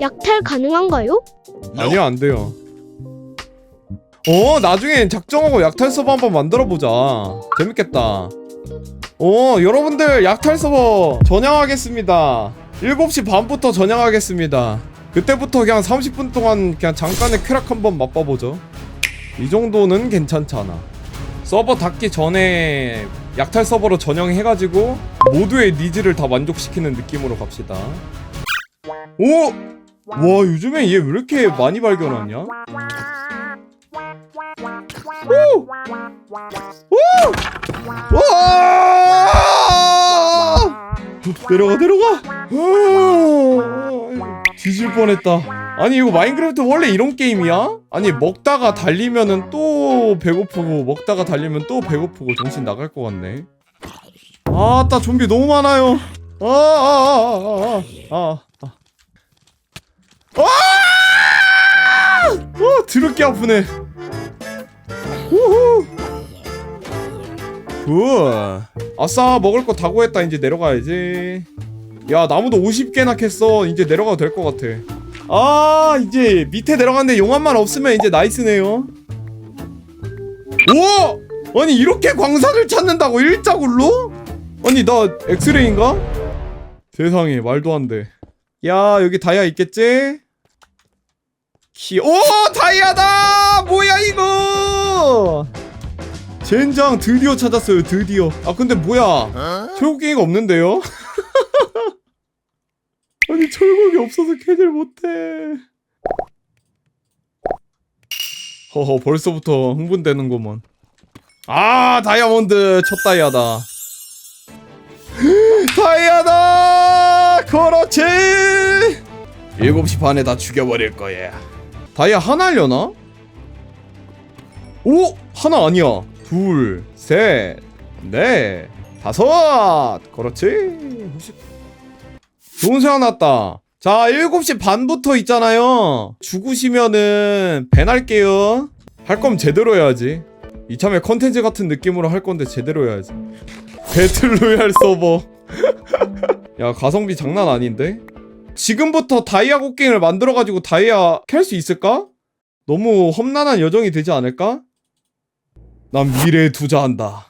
약탈 가능한가요? 아니요 안 돼요. 어 나중엔 작정하고 약탈 서버 한번 만들어 보자. 재밌겠다. 어 여러분들 약탈 서버 전향하겠습니다. 7시 반부터 전향하겠습니다. 그때부터 그냥 30분 동안 그냥 잠깐의 쾌락 한번 맛봐보죠. 이 정도는 괜찮잖아. 서버 닫기 전에 약탈 서버로 전향해가지고 모두의 니즈를 다 만족시키는 느낌으로 갑시다. 오! 와 요즘에 얘 왜 이렇게 많이 발견하냐? 오! 오! 와! 내려가 내려가. 아, 뒤질 뻔했다. 아니 이거 마인크래프트 원래 이런 게임이야? 아니 먹다가 달리면은 또 배고프고 먹다가 달리면 또 배고프고 정신 나갈 것 같네. 아따 좀비 너무 많아요. 아아아아아 아, 아, 아, 아. 아! 어, 드럽게 아프네. 우후. 굿. 아싸, 먹을 거 다 구했다. 이제 내려가야지. 야, 나무도 50개나 캤어. 이제 내려가도 될 것 같아. 아, 이제 밑에 내려갔는데 용암만 없으면 이제 나이스네요. 오! 아니, 이렇게 광산을 찾는다고 일자굴로? 아니, 나 엑스레이인가? 세상에, 말도 안 돼. 야 여기 다이아 있겠지? 키... 오 다이아다! 뭐야 이거! 젠장 드디어 찾았어요 드디어 아 근데 뭐야 철곡갱이가 없는데요? 아니 철곡이 없어서 캐질 못해 허허 벌써부터 흥분되는구먼 아 다이아몬드 첫 다이아다 다이아다! 그렇지! 7시 반에 다 죽여버릴 거야. 다이아 하나 하려나? 오! 하나 아니야. 둘, 셋, 넷, 다섯! 그렇지. 좋은 생각 났다. 자, 7시 반부터 있잖아요. 죽으시면은 밴할게요. 할 거면 제대로 해야지. 이참에 컨텐츠 같은 느낌으로 할 건데 제대로 해야지. 배틀로얄 서버 야 가성비 장난 아닌데? 지금부터 다이아 곡괭이를 만들어가지고 다이아 캘 수 있을까? 너무 험난한 여정이 되지 않을까? 난 미래에 투자한다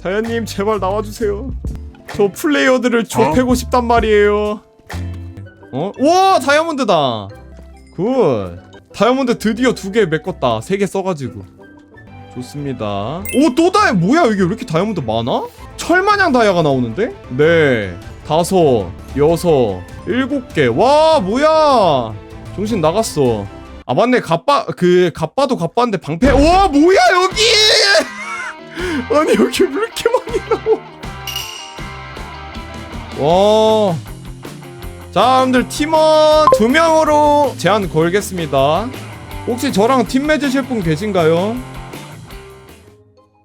다이아님 제발 나와주세요 저 플레이어들을 좁히고 싶단 말이에요 어? 우와 다이아몬드다 굿 다이아몬드 드디어 두 개 메꿨다 세 개 써가지고 좋습니다. 오, 또 다이, 뭐야, 이게 왜 이렇게 다이아몬드 많아? 철마냥 다이아가 나오는데? 네, 다섯, 여섯, 일곱 개. 와, 뭐야! 정신 나갔어. 아, 맞네, 갑바, 그, 갑바도 갑바인데 방패, 와, 뭐야, 여기! 아니, 여기 왜 이렇게 많이 나와? 와. 자, 여러분들, 팀원 두 명으로 제한 걸겠습니다. 혹시 저랑 팀 맺으실 분 계신가요?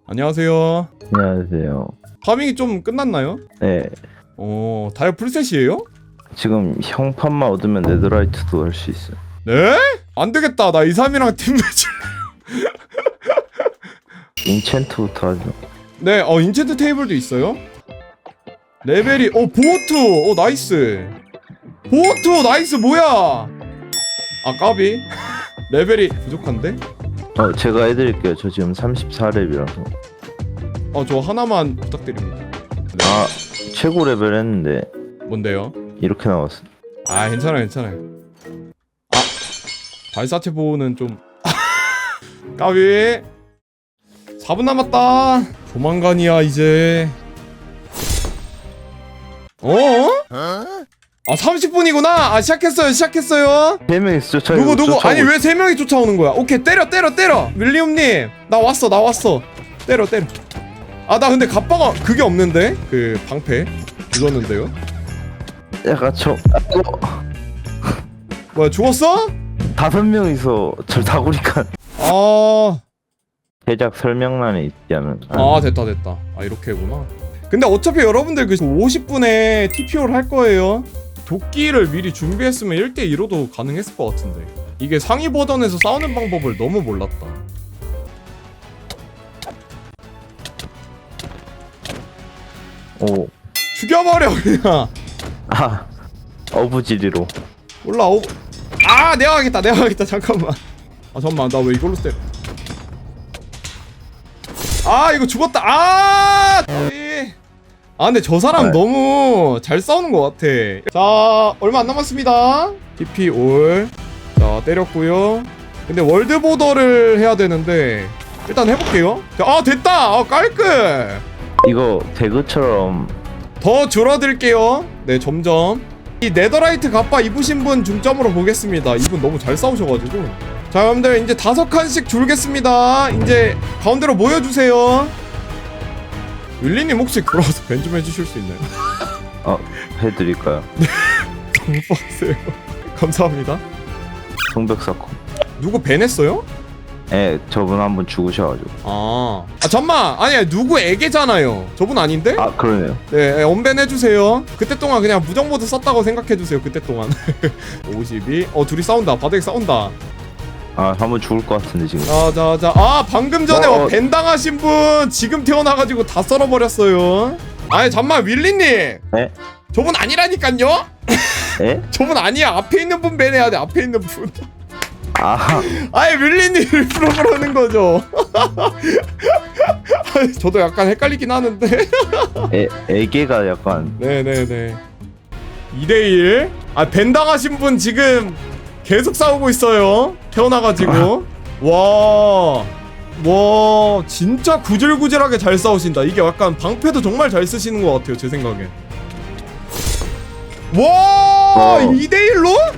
안녕하세요. 안녕하세요. 파밍이 좀 끝났나요? 네, 어, 다이아 풀셋이에요? 지금 형판만 얻으면 네더라이트도 할 수 있어요. 네? 안 되겠다. 나 이삼이랑 팀 맺을. 인챈트부터 하죠. 네, 어 인챈트 테이블도 있어요. 레벨이 어 보호투, 어 나이스. 보호투 나이스 뭐야? 아 까비. 레벨이 부족한데? 어, 제가 해드릴게요. 저 지금 34렙이라서. 어 저 하나만 부탁드립니다. 네. 아, 최고 레벨 했는데 뭔데요? 이렇게 나왔어. 아 괜찮아 괜찮아요. 아 발사체 보호는 좀 까비. 4분 남았다. 조만간이야 이제. 어? 아 30분이구나. 아 시작했어요 시작했어요. 세 명이서 쫓아. 누구 누구? 아니 왜 세 명이 쫓아오는 거야? 오케이 때려 때려 때려. 윌리엄님 나 왔어 나 왔어. 때려 때려. 아 나 근데 갑바가 그게 없는데 그 방패 죽었는데요. 약간 저 어, 뭐야 죽었어? 다섯 명이서 절 다구니까 아. 제작 설명란에 있지 않은. 아 됐다 됐다 아 이렇게구나 근데 어차피 여러분들 그 50분에 TPO를 할 거예요 도끼를 미리 준비했으면 1대2로도 가능했을 것 같은데 이게 상위 버전에서 싸우는 방법을 너무 몰랐다 죽여버려 그냥. 아, 어부지리로. 올라오 아 내가 가겠다 내가 가겠다 잠깐만. 아 잠깐만 나 왜 이걸로 때려? 아 이거 죽었다. 아 이- 아 근데 저 사람 네. 너무 잘 싸우는 것 같아. 자 얼마 안 남았습니다. TP 올자 때렸고요. 근데 월드보더를 해야 되는데 일단 해볼게요. 자, 아 됐다! 아 깔끔! 이거 배그처럼 더 줄어들게요. 네, 점점. 이 네더라이트 갑바 입으신 분 중점으로 보겠습니다. 이분 너무 잘 싸우셔가지고. 자, 여러분들 이제 다섯 칸씩 줄겠습니다. 이제 가운데로 모여주세요. 윌리님 혹시 들어와서 벤 좀 해주실 수 있나요? 어 해드릴까요? 너무 빡세요. 감사합니다. 송백사코. 누구 벤 했어요? 예, 저분 한 분 죽으셔가지고. 아, 아 잠만. 아니야, 누구에게잖아요. 저분 아닌데? 아 그러네요. 네, 네, 언벤 해주세요. 그때 동안 그냥 무정모드 썼다고 생각해주세요. 그때 동안. 52. 어, 둘이 싸운다. 바닥에 싸운다. 아 한 분 죽을 것 같은데 지금. 자, 자, 자. 아, 방금 전에 어, 어. 벤 당하신 분 지금 태어나가지고 다 썰어버렸어요. 아니, 잠만, 윌리님. 네? 저분 아니라니깐요? 에? 저분 아니야. 앞에 있는 분 벤해야 돼. 앞에 있는 분. 아 아예 윌리님 일부러 그러는 거죠. 저도 약간 헷갈리긴 하는데. 애 애기가 약간 네네네. 2대1. 아, 벤 당하신 분 지금 계속 싸우고 있어요. 태어나가지고. 와. 와, 진짜 구질구질하게 잘 싸우신다. 이게 약간 방패도 정말 잘 쓰시는 것 같아요, 제 생각엔. 와, 어. 2대1로?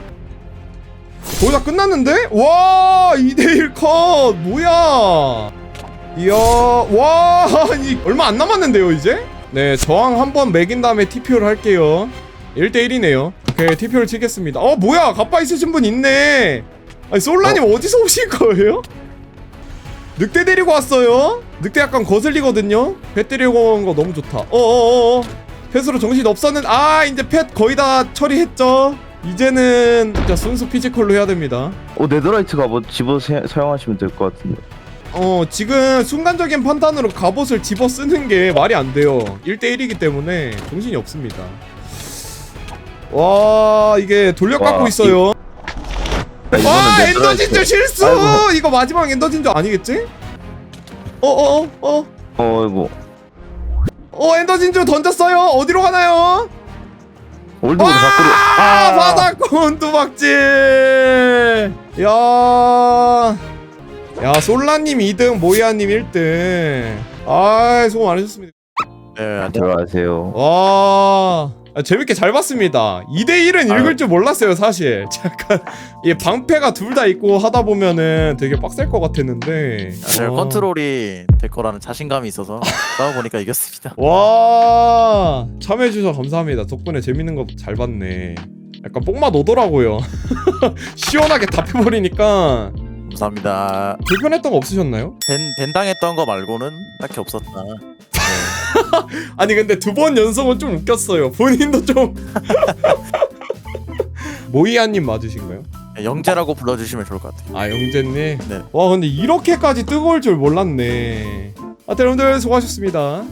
거의 다 끝났는데? 와, 2대1 컷! 뭐야! 이야, 와, 이 얼마 안 남았는데요, 이제? 네, 저항 한 번 매긴 다음에 TPO를 할게요. 1대1이네요. 오케이, TPO를 치겠습니다. 어, 뭐야! 갑바 있으신 분 있네! 아니, 솔라님 어? 디서 오신 거예요? 늑대 데리고 왔어요? 늑대 약간 거슬리거든요? 펫 데리고 온 거 너무 좋다. 어어어어. 펫으로 정신 없었는, 아, 이제 펫 거의 다 처리했죠? 이제는 진짜 순수 피지컬로 해야 됩니다. 어 네더라이트가 뭐 집어 사- 사용하시면 될 것 같은데. 어 지금 순간적인 판단으로 갑옷을 집어 쓰는 게 말이 안 돼요 1대1이기 때문에 정신이 없습니다 와 이게 돌려깎고 와, 있어요 야, 이거는 와 네더라이트. 엔더진주 실수 아이고. 이거 마지막 엔더 진주 아니겠지? 어어어 어, 어, 어이구. 어, 엔더 진주 던졌어요 어디로 가나요? 올드보드 밖으로. 아 바닥콘 두박질 야. 야 솔라님 2등 모이아님 1등 아 수고 많으셨습니다 네, 들어가세요. 와 아, 재밌게 잘 봤습니다 2대1은 아유. 읽을 줄 몰랐어요 사실 약간 이 방패가 둘 다 있고 하다 보면은 되게 빡셀 것 같았는데 제가 어. 컨트롤이 될 거라는 자신감이 있어서 싸워보니까 이겼습니다. 와 참여해주셔서 감사합니다 덕분에 재밌는 거 잘 봤네 약간 뽕맛 오더라고요 시원하게 답해버리니까 감사합니다. 불편했던 거 없으셨나요? 벤, 벤 당했던 거 말고는 딱히 없었다. 네. 아니 근데 두 번 연속은 좀 웃겼어요 본인도 좀 모이아님 맞으신가요? 영재라고 불러주시면 좋을 것 같아요. 아 영재님 네. 와 근데 이렇게까지 뜨거울 줄 몰랐네 아 여러분들 수고하셨습니다